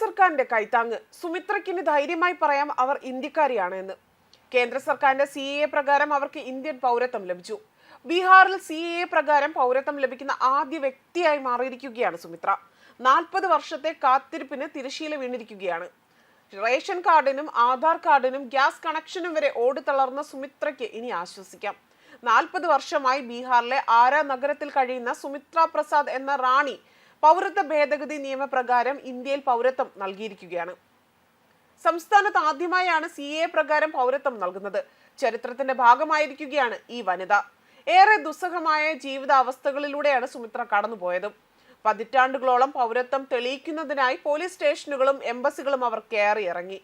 സർക്കാരിന്റെ കൈത്താങ്ങ് സുമിത്രയ്ക്കിന് ധൈര്യമായി പറയാം അവർ ഇന്ത്യക്കാരിയാണ് എന്ന്. കേന്ദ്ര സർക്കാരിന്റെ സി എ പ്രകാരം അവർക്ക് ഇന്ത്യൻ പൗരത്വം ലഭിച്ചു. ബീഹാറിൽ സി എ പ്രകാരം പൗരത്വം ലഭിക്കുന്ന ആദ്യ വ്യക്തിയായി മാറിയിരിക്കുകയാണ് സുമിത്ര. നാൽപ്പത് വർഷത്തെ കാത്തിരിപ്പിന് തിരശീല വീണിരിക്കുകയാണ്. റേഷൻ കാർഡിനും ആധാർ കാർഡിനും ഗ്യാസ് കണക്ഷനും വരെ ഓടിത്തളർന്ന സുമിത്രയ്ക്ക് ഇനി ആശ്വസിക്കാം. നാൽപ്പത് വർഷമായി ബീഹാറിലെ ആരാ നഗരത്തിൽ കഴിയുന്ന സുമിത്ര പ്രസാദ് എന്ന റാണി പൗരത്വ ഭേദഗതി നിയമപ്രകാരം ഇന്ത്യയിൽ പൗരത്വം നൽകിയിരിക്കുകയാണ്. സംസ്ഥാനത്ത് ആദ്യമായാണ് സി എ പ്രകാരം പൗരത്വം നൽകുന്നത്. ചരിത്രത്തിന്റെ ഭാഗമായിരിക്കുകയാണ് ഈ വനിത. ഏറെ ദുസ്സഹമായ ജീവിതാവസ്ഥകളിലൂടെയാണ് സുമിത്ര കടന്നുപോയതും. പതിറ്റാണ്ടുകളോളം പൗരത്വം തെളിയിക്കുന്നതിനായി പോലീസ് സ്റ്റേഷനുകളും എംബസികളും അവർ കയറി ഇറങ്ങി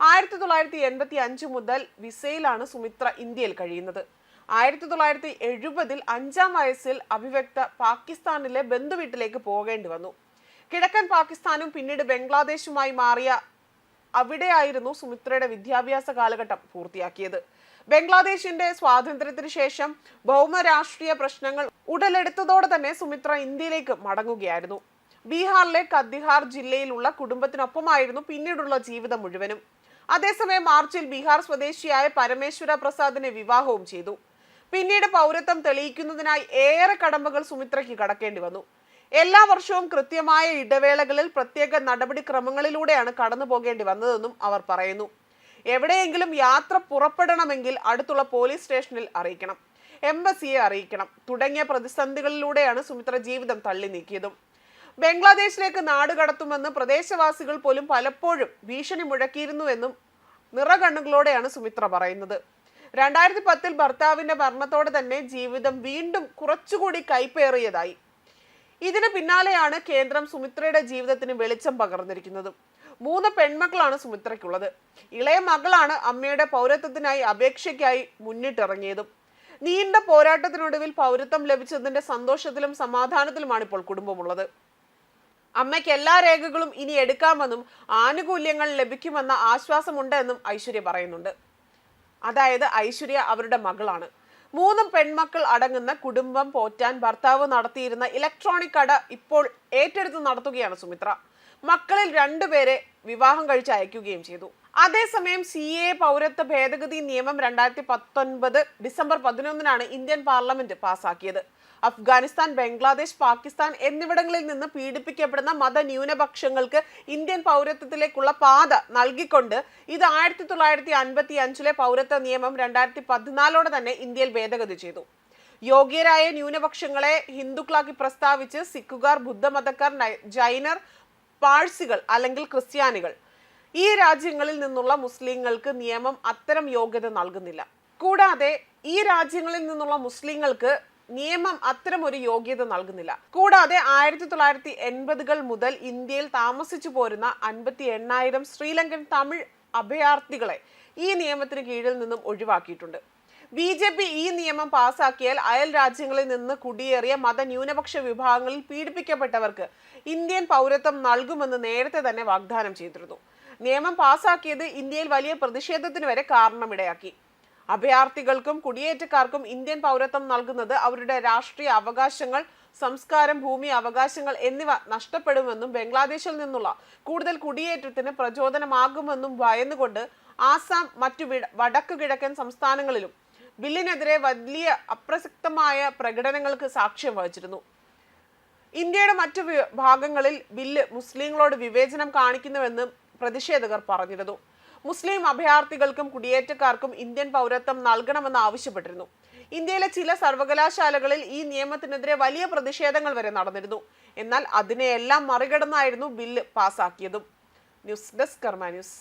ആയിരത്തി തൊള്ളായിരത്തി എൺപത്തി അഞ്ച് മുതൽ വിസയിലാണ് സുമിത്ര ഇന്ത്യയിൽ കഴിയുന്നത്. ആയിരത്തി തൊള്ളായിരത്തി എഴുപതിൽ അഞ്ചാം വയസ്സിൽ അഭിവ്യക്ത പാകിസ്ഥാനിലെ ബന്ധുവീട്ടിലേക്ക് പോകേണ്ടി വന്നു. കിഴക്കൻ പാകിസ്ഥാനും പിന്നീട് ബംഗ്ലാദേശുമായി മാറിയ അവിടെയായിരുന്നു സുമിത്രയുടെ വിദ്യാഭ്യാസ കാലഘട്ടം പൂർത്തിയാക്കിയത്. ബംഗ്ലാദേശിന്റെ സ്വാതന്ത്ര്യത്തിന് ശേഷം ഭൗമരാഷ്ട്രീയ പ്രശ്നങ്ങൾ ഉടലെടുത്തതോടെ തന്നെ സുമിത്ര ഇന്ത്യയിലേക്ക് മടങ്ങുകയായിരുന്നു. ബീഹാറിലെ കത്തിഹാർ ജില്ലയിലുള്ള കുടുംബത്തിനൊപ്പമായിരുന്നു പിന്നീടുള്ള ജീവിതം മുഴുവനും. അതേസമയം മാർച്ചിൽ ബീഹാർ സ്വദേശിയായ പരമേശ്വര പ്രസാദിനെ വിവാഹവും ചെയ്തു. പിന്നീട് പൗരത്വം തെളിയിക്കുന്നതിനായി ഏറെ കടമ്പകൾ സുമിത്രയ്ക്ക് കടക്കേണ്ടി വന്നു. എല്ലാ വർഷവും കൃത്യമായ ഇടവേളകളിൽ പ്രത്യേക നടപടിക്രമങ്ങളിലൂടെയാണ് കടന്നു പോകേണ്ടി വന്നതെന്നും അവർ പറയുന്നു. എവിടെയെങ്കിലും യാത്ര പുറപ്പെടണമെങ്കിൽ അടുത്തുള്ള പോലീസ് സ്റ്റേഷനിൽ അറിയിക്കണം. എംബസിയെ അറിയിക്കണം. തുടങ്ങിയ പ്രതിസന്ധികളിലൂടെയാണ് സുമിത്ര ജീവിതം തള്ളി നീക്കിയതും. ബംഗ്ലാദേശിലേക്ക് നാട് കടത്തുമെന്ന് പ്രദേശവാസികൾ പോലും പലപ്പോഴും ഭീഷണി മുഴക്കിയിരുന്നുവെന്നും നിറകണ്ണുകളോടെയാണ് സുമിത്ര പറയുന്നത്. രണ്ടായിരത്തി പത്തിൽ ഭർത്താവിന്റെ മരണത്തോടെ തന്നെ ജീവിതം വീണ്ടും കുറച്ചുകൂടി കൈപ്പേറിയതായി. ഇതിന് പിന്നാലെയാണ് കേന്ദ്രം സുമിത്രയുടെ ജീവിതത്തിന് വെളിച്ചം പകർന്നിരിക്കുന്നത്. മൂന്ന് പെൺമക്കളാണ് സുമിത്രയ്ക്കുള്ളത്. ഇളയ മകളാണ് അമ്മയുടെ പൗരത്വത്തിനായി അപേക്ഷയ്ക്കായി മുന്നിട്ടിറങ്ങിയതും. നീണ്ട പോരാട്ടത്തിനൊടുവിൽ പൗരത്വം ലഭിച്ചതിന്റെ സന്തോഷത്തിലും സമാധാനത്തിലുമാണ് ഇപ്പോൾ കുടുംബമുള്ളത്. അമ്മയ്ക്ക് എല്ലാ രേഖകളും ഇനി എടുക്കാമെന്നും ആനുകൂല്യങ്ങൾ ലഭിക്കുമെന്ന ആശ്വാസമുണ്ട് എന്നും ഐശ്വര്യ പറയുന്നുണ്ട്. അതായത് ഐശ്വര്യ അവരുടെ മകളാണ്. മൂന്ന് പെൺമക്കൾ അടങ്ങുന്ന കുടുംബം പോറ്റാൻ ഭർത്താവ് നടത്തിയിരുന്ന ഇലക്ട്രോണിക് കട ഇപ്പോൾ ഏറ്റെടുത്ത് നടത്തുകയാണ് സുമിത്ര. മക്കളിൽ രണ്ടുപേരെ വിവാഹം കഴിച്ച് അയക്കുകയും ചെയ്തു. അതേസമയം സി എ പൗരത്വ ഭേദഗതി നിയമം രണ്ടായിരത്തി പത്തൊൻപത് ഡിസംബർ പതിനൊന്നിനാണ് ഇന്ത്യൻ പാർലമെന്റ് പാസാക്കിയത്. അഫ്ഗാനിസ്ഥാൻ ബംഗ്ലാദേശ് പാകിസ്ഥാൻ എന്നിവിടങ്ങളിൽ നിന്ന് പീഡിപ്പിക്കപ്പെടുന്ന മതന്യൂനപക്ഷങ്ങൾക്ക് ഇന്ത്യൻ പൗരത്വത്തിലേക്കുള്ള പാത നൽകിക്കൊണ്ട് ഇത് ആയിരത്തി തൊള്ളായിരത്തി അൻപത്തി അഞ്ചിലെ പൗരത്വ നിയമം രണ്ടായിരത്തി പതിനാലോടെ തന്നെ ഇന്ത്യയിൽ ഭേദഗതി ചെയ്തു. യോഗ്യരായ ന്യൂനപക്ഷങ്ങളെ ഹിന്ദുക്കളാക്കി പ്രസ്താവിച്ച് സിഖുകാർ ബുദ്ധമതക്കാർ ജൈനർ പാഴ്സികൾ അല്ലെങ്കിൽ ക്രിസ്ത്യാനികൾ ഈ രാജ്യങ്ങളിൽ നിന്നുള്ള മുസ്ലിങ്ങൾക്ക് നിയമം അത്തരം യോഗ്യത നൽകുന്നില്ല. കൂടാതെ ഈ രാജ്യങ്ങളിൽ നിന്നുള്ള മുസ്ലിങ്ങൾക്ക് നിയമം അത്തരം ഒരു യോഗ്യത നൽകുന്നില്ല. കൂടാതെ ആയിരത്തി തൊള്ളായിരത്തി എൺപതുകൾ മുതൽ ഇന്ത്യയിൽ താമസിച്ചു പോരുന്ന അൻപത്തി എണ്ണായിരം ശ്രീലങ്കൻ തമിഴ് അഭയാർത്ഥികളെ ഈ നിയമത്തിന് കീഴിൽ നിന്നും ഒഴിവാക്കിയിട്ടുണ്ട്. ബി ജെ പി ഈ നിയമം പാസാക്കിയാൽ അയൽ രാജ്യങ്ങളിൽ നിന്ന് കുടിയേറിയ മതന്യൂനപക്ഷ വിഭാഗങ്ങളിൽ പീഡിപ്പിക്കപ്പെട്ടവർക്ക് ഇന്ത്യൻ പൗരത്വം നൽകുമെന്ന് നേരത്തെ തന്നെ വാഗ്ദാനം ചെയ്തിരുന്നു. നിയമം പാസാക്കിയത് ഇന്ത്യയിൽ വലിയ പ്രതിഷേധത്തിന് വരെ കാരണമിടയാക്കി. അഭയാർത്ഥികൾക്കും കുടിയേറ്റക്കാർക്കും ഇന്ത്യൻ പൗരത്വം നൽകുന്നത് അവരുടെ രാഷ്ട്രീയ അവകാശങ്ങൾ സംസ്കാരം ഭൂമി അവകാശങ്ങൾ എന്നിവ നഷ്ടപ്പെടുമെന്നും ബംഗ്ലാദേശിൽ നിന്നുള്ള കൂടുതൽ കുടിയേറ്റത്തിന് പ്രചോദനമാകുമെന്നും ഭയന്നുകൊണ്ട് ആസാം മറ്റു വടക്കു കിഴക്കൻ സംസ്ഥാനങ്ങളിലും ബില്ലിനെതിരെ വലിയ അപ്രസക്തമായ പ്രകടനങ്ങൾക്ക് സാക്ഷ്യം വഹിച്ചിരുന്നു. ഇന്ത്യയുടെ മറ്റു ഭാഗങ്ങളിൽ ബില്ല് മുസ്ലിങ്ങളോട് വിവേചനം കാണിക്കുന്നുവെന്ന് പ്രതിഷേധകർ പറഞ്ഞിരുന്നു. മുസ്ലിം അഭയാർത്ഥികൾക്കും കുടിയേറ്റക്കാർക്കും ഇന്ത്യൻ പൗരത്വം നൽകണമെന്ന് ആവശ്യപ്പെട്ടിരുന്നു. ഇന്ത്യയിലെ ചില സർവകലാശാലകളിൽ ഈ നിയമത്തിനെതിരെ വലിയ പ്രതിഷേധങ്ങൾ വരെ നടന്നിരുന്നു. എന്നാൽ അതിനെയെല്ലാം മറികടന്നായിരുന്നു bill പാസാക്കിയതും. News desk Karma news.